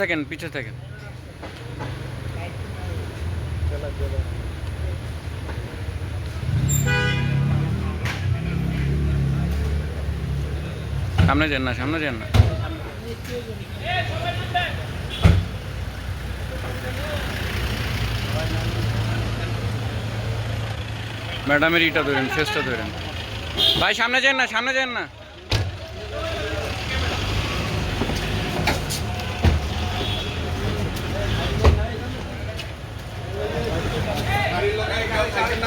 থাকেন পিছে থাকেন সামনে যান না, সামনে যান না। ম্যাডামের ইটা ধরেন ফেসটা ধরেন। ভাই, সামনে যান না, সামনে যান না।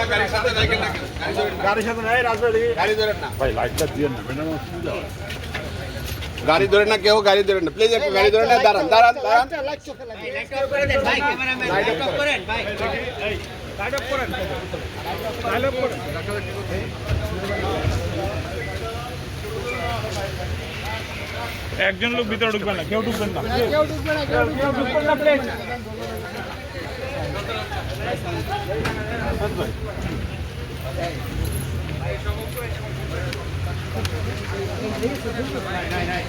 গাড়ির সাথে নাই রাজবাড়ি গাড়ি ধরেন না। ভাই লাইটটা দিয়ে নেবেন না অসুবিধা হয়। গাড়ি ধরেন না কেউ গাড়ি ধরেন না। প্লিজ একটু গাড়ি ধরেন না দাঁড়ান দাঁড়ান দাঁড়ান। একজন লোক ভিতরে ঢুকবেন না কেউ ঢুকবেন না। নাই নাই নাই